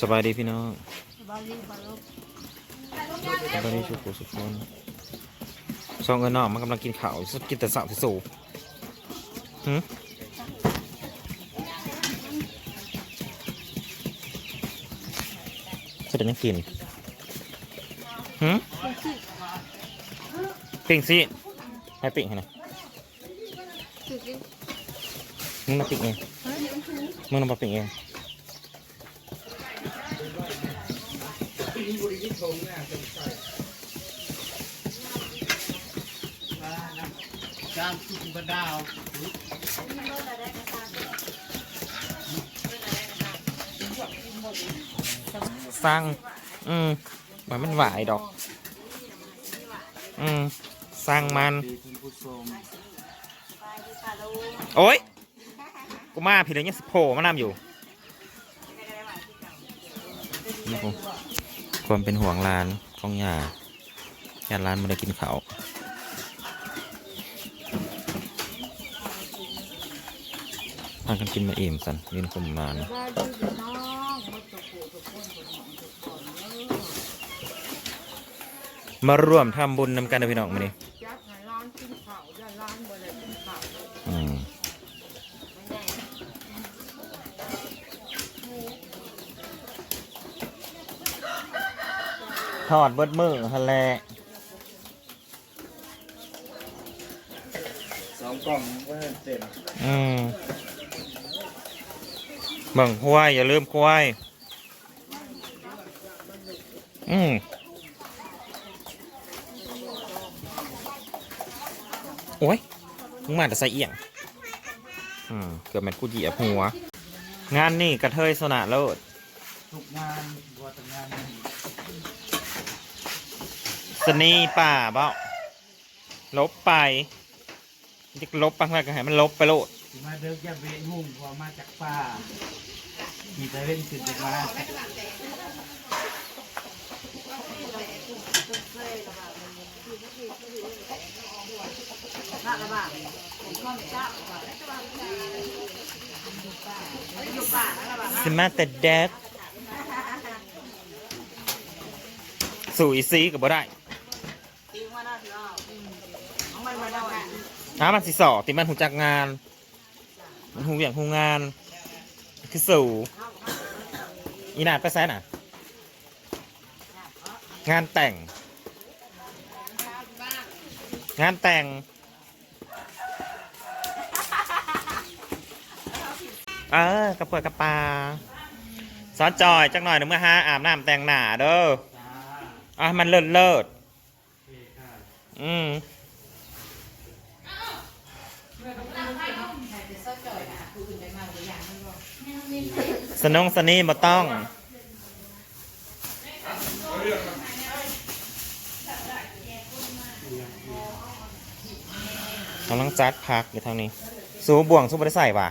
สบายดีพี่น้องบาลีบาลุกสบายดีสุขุสุขคนสองเงินน้องมันกำลังกินข้าวสุดกินแต่สาวที่สูบหืมสุดยังกินหืมปิ่งสิให้ปิ่งให้หน่อยสุดที่มึงมาปิ่งเองมึงนำมาปิ่งเองี่ทงเนี่ยจามสุกบดาวสร้างอืมมันมันหวายดอก อืมสร้างมัน โอ้ยกูมาผิดเลยเนี่ยสิโผล่มานำอยู่นี่ผม ความเป็นห่วงร้านของยาญาติร้านไม่ได้กินเขาพากันกินมาอิ่มสันยืนคุมนานบาลีพี่น้องมานมาร่วมทำบุญนำกันนะพี่น้องมานี่ดให้ร้านกินข้าวอย่าร้านบ่ได้กินข้าว อืม ทอดเบิดมือฮันแหละสองกล่องก็เต็มอืมเบิ่งควายอย่าลืมควายอืมโอ้ยมึงมาแต่ใส่เอียงอืมเกือบแม่นกูเหยียบหัว งานนี่กระเทยสนะโลด ทุกงานบัวแต่งานนี่สนีป่าเบ้าลบไปจะลบไปข้างหน้าก็ให้มันลบไปโลดที่มาเดิกยาเวหุ่งพอมาจากป่ามีแต่เล่นขึ้นจากมาน่าละบ้างข้าวเจ้าบ่อยู่ป่านั่นละบ้างสิมาแต่แดด สู่อีซีก็บ่ได้จริงว่าน่าสิเอาของมันมาได้ว่าน้ามันสิสอติมันหูจักงาน มันหูอย่างหูงาน คือสู่อีนาดไปแซน่ะ งานแต่ง งานแต่งเออกระเปิดกระปาซอนจอยจักหน่อยหนึ่งเมื่อฮะอาบน้ำแต่งหนาเด้อ อะให้มันเลิศเลิศโอเคค่ะอืมสนงสนีมาต้อง กำลังจัดพักอยู่ทางนี้ สูบ่วงสูบได้ใส่ป่ะ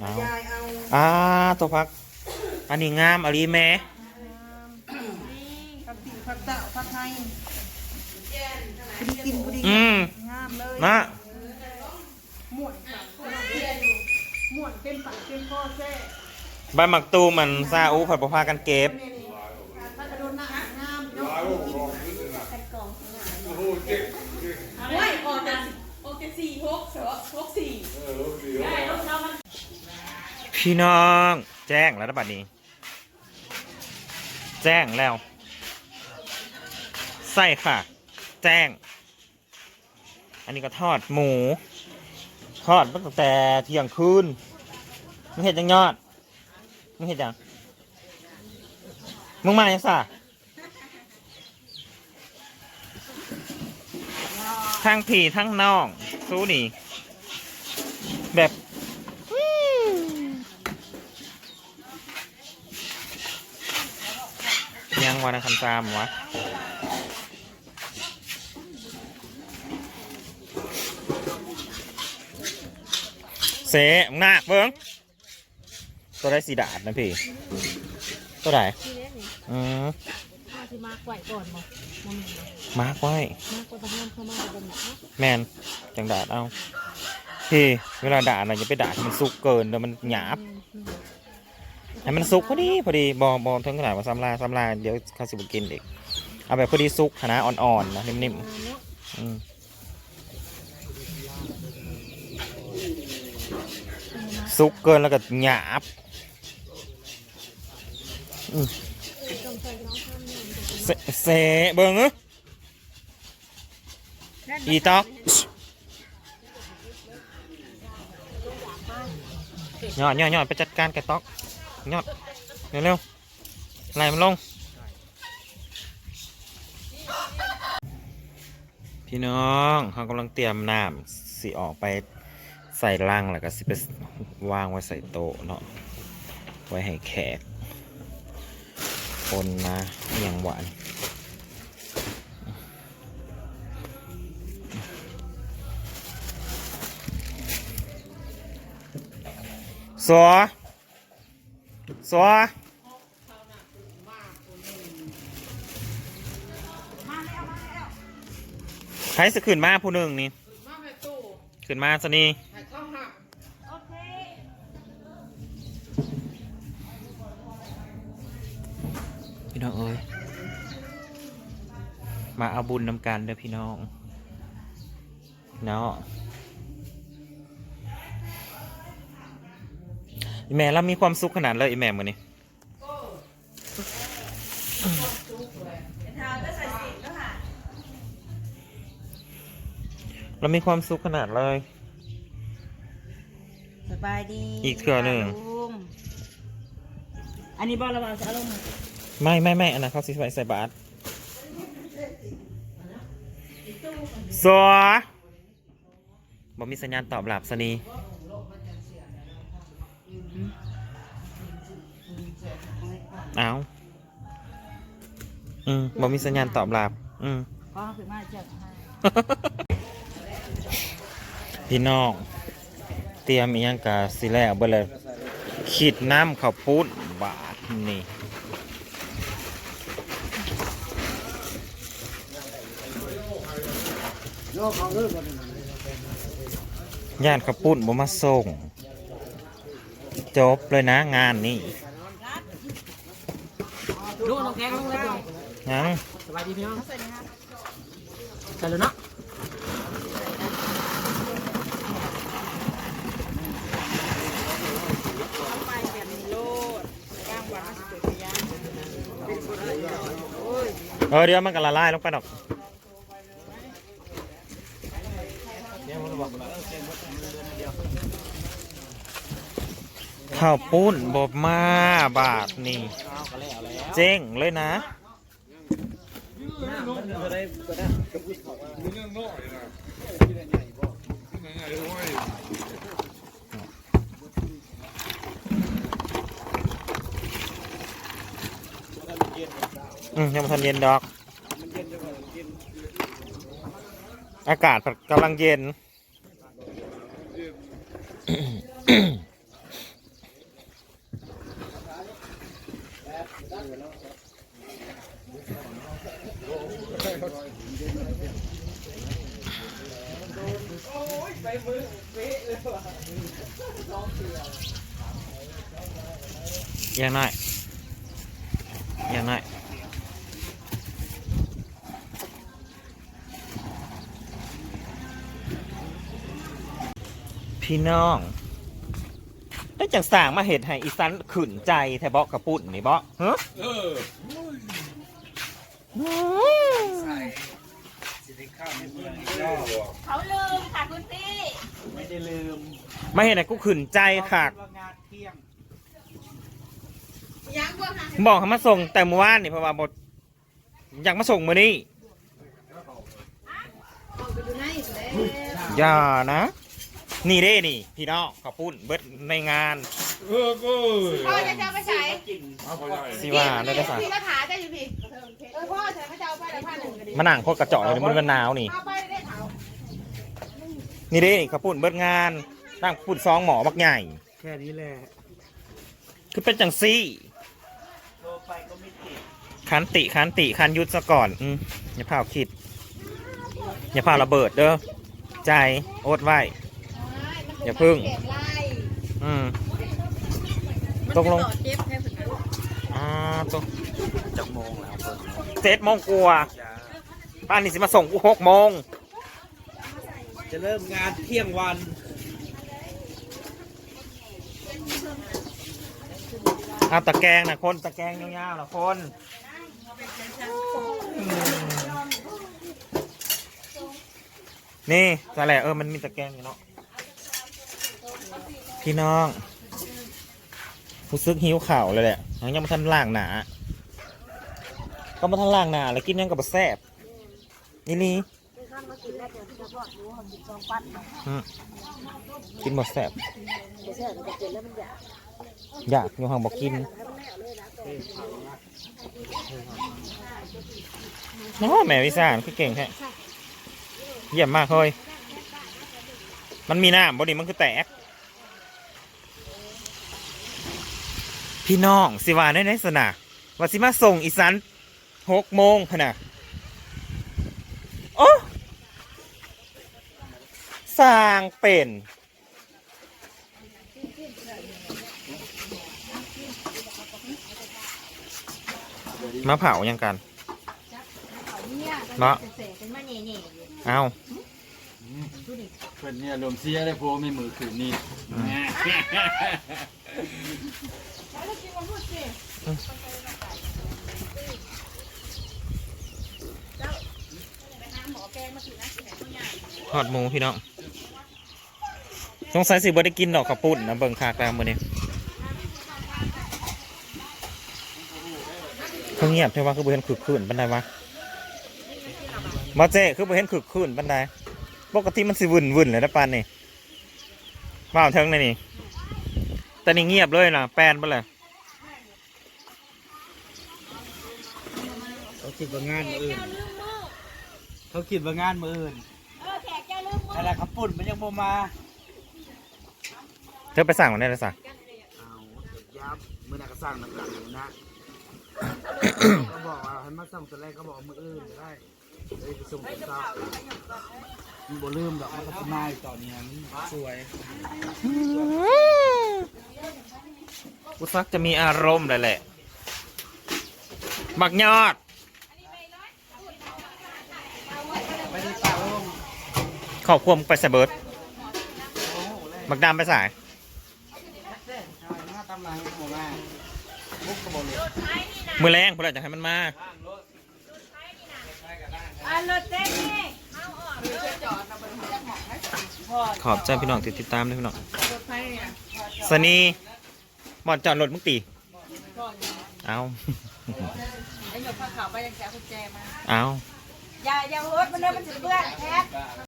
เอายายเอาอ่าตัวพัก อันนี้งามอลีแม่ นี่ผักติผักเต่าผักไทย พอดีกินพอดีอืมงามเลยนะม่วนปากม่วนเป็นปากเป็นคอแซ่ใบหมักตูมมันซาอูผัดปลาพากันเก็บถ้ากระโดดหน้างามเนาะโอ้ยออกจากออกจากสี่หกเสือหกสี่ได้รถเช้ามันพี่น้องแจ้งแล้วนะบัดนี้ แจ้งแล้ว ใส่ค่ะ แจ้ง อันนี้ก็ทอดหมู ทอดตั้งแต่เที่ยงคืนมึงเห็ดยังยอดมึงเห็ดยังมึงมายังสะทั้งผีทั้งน้อง สู้นี่แบบยังวานะคำตามวะ เสมงหนักเบิ้งตัวได้สีดาดนะพี่ ตัวไหนที่เล็กนี่อืมถ้าสิมากไหวก่อนบ่บ่แม่นบ่มาร์กไว้ มากกว่าทำงานเข้ามาบ่แม่นเนาะแมนจังดาดเอาพี่เวลาด่าน่ะอย่าไปด่าที่มันสุกเกินเดี๋ยวมันหยาบอืมอืมให้มันสุกพอดีพอดีบอบอถึงขนาดว่าซ้ำลาซ้ำลาเดี๋ยวเขาสิบกินอีกเอาแบบพอดีสุกขนาดอ่อนๆนะนิ่มๆอืม สุกเกินแล้วก็หยาบเสเสเบิ่งเอ้ยอีตอกยอดยอดยอดไปจัดการแกตอกยอดเร็วๆไล่มันลง พี่น้องเขากำลังเตรียมน้ำสิออกไป ใส่ลังแล้วก็สิไปวางไว้ใส่โต๊ะเนาะไว้ให้แขก คนนะอย่างหวานสัวสัวใครสขึ้นมาผู้หนึ่งนี่ ขึ้นมาสนี่พี่น้องเอ้ย มาเอาบุญนำกันเด้อพี่น้องเนาะอีแม่เรามีความสุขขนาดเลยอีแม่มือนี้ เรามีความสุขขนาดเลย สบายดีอีกเทื่อหนึ่ง ลุงอันนี้บอลระวังจะเอาลงมาไม่ไม่ไม่อันนั้นเขาสิใส่ใส่บาตรสัวบ่มีสัญญาณตอบรับสนีเอาอืมบ่มีสัญญาณตอบรับ อืมพ่อขึ้นมาเจ็บให้ พี่น้องเตรียมอีหยังกะสิแล้วเบ่เลยขีดน้ำข้าวปุ้นบาทนี่ญาติข้าวปุ้นบ่มาส่ง จบเลยนะงานนี้ลูน้องแกงลูกแล้วยังสบายดีพี่น้องใส่เลยเนาะ ไปแบบนี้โลดย่างวันมาสิเกิดย่าง เออเดี๋ยวมันก็ละลายลงไปดอกข้าวปุ้นบบมาบาทนี่ เจ๊งเลยนะ อืมยังไม่ทันเย็นดอก อากาศกำลังเย็น อย่างน้อย พี่น้องได้จังสร้างมาเห็ดให้อีสันขืนใจแทบอกกระปุ่นนี่บอกฮะเอออืมสิได้ข้าวในเมืออีกรอบเขาลืมค่ะคุณพี่ไม่ได้ลืมมาเห็นไหนกูขืนใจค่ะงานเที่ยงยังบ่ค่ะบอกให้มาส่งแต่เมื่อวานนี่เพราะว่าบทอยากมาส่งมือนี้อย่านะ นี่เด้นี่ พี่น้องขอบปุ้นเบิดในงาน เออก็พ่อจะเจ้าไปใส่สิว่าได้ได้สั่งพี่ก็ถาจะอยู่พี่เออพ่อใส่พระเจ้าไปแล้วผ้าหนึ่งก็ดีมานั่งพวกกระจอกเลยมันกันหนาวนี่ เอาไปได้เถานี่เด้ขอบปุ้นเบิดงานนั่งปุ้นซองหมอบักใหญ่ แค่นี้แหละคือเป็นจังซี่โทรไปก็ไม่ติดคันติคันติคันยุดซะก่อนอืมอย่าพาเอาคิด อย่าพาระเบิดเด้อใจโอดไว้ อย่าพึ่ง อืมตกลงเจ็บแค่อ่าตัวจักโมงแล้วเปิดเจ็ดโมงกว่าป้านนี่สิมาส่งกูหกโมง จะเริ่มงานเที่ยงวัน เอาตะแกรงนะคนตะแกรงยาวๆนะคนอืมนี่แต่แหละเออมันมีตะแกรงอยู่เนาะ พี่น้องรู้สึกหิวข่าวเลยแหละยังยังมาทันล่างหนา ก็มาทันล่างหนาแล้วกินยังกับบะแซบนี่นี่อืมกินบะแซบอยากอยู่ห้องบอกกินน้อแม่วิสานคือเก่งแท้เยี่ยมมากเฮ้ยมันมีน้ำบอดีมันคือแตก พี่น้องสิวาได้ในสนะว่าสิมาส่งอีสันหกโมงพะนะโอ้สร้างเป็นมาเผายังกันเนาะเป็นมาเน่ๆอยู่เอาเพิ่นเนี่ยลมเสียได้โพไม่มือคืนนี้ อดหมูพี่น้องสงสัยสิบ่ได้กินดอกกระปุ่นนะเบิ่งคากแล้วมื้อนี้เขาเงียบใช่ว่าคือบ่เห็นคึกคืนปานใดวะบ่เจ้คือบ่เห็นคึกคืนปานใดปกติมันสิวุ่นวุ่นเลยนะปานนี่ว้าวเทิงเลยนี่แต่นี่เงียบเลยนะแปลนไปเลยเขาคิดว่างานมืออื่น เขาคิดว่างานมืออื่น อะไรขับปุ่นมันยังโมมาเธอไปสั่งมันได้เลยสั่งเอายับมือหนักก็สร้างน้ำหนักอยู่นะก็บอกว่าให้มาส่งตัวแรกก็บอกมืออื่นก็ได้เลยไปส่งตัวเช้ามันบ่ลืมดอกมันก็ทำนายตอนนี้มันสวยกูซักจะมีอารมณ์เลยแหละบักยอด ไม่ได้ป่าลง ขอบควมงไปใส่เบิร์ดบักดำไปสายหน้าตำนานโมมาบุกกระบอกเลยมือแรงพวกเราจะให้มันมาอันรถเต้นนี่ขอบใจพี่น้องที่ติดตามด้วยพี่น้องรถไฟเนี่ยสนีบอดจอดรถมึงตีเอาไอ้หยกผ้าขาวไปยังแจกกุญแจมาเอาอย่าอย่ารถมันเดินมันจะเปื้อนแท็ก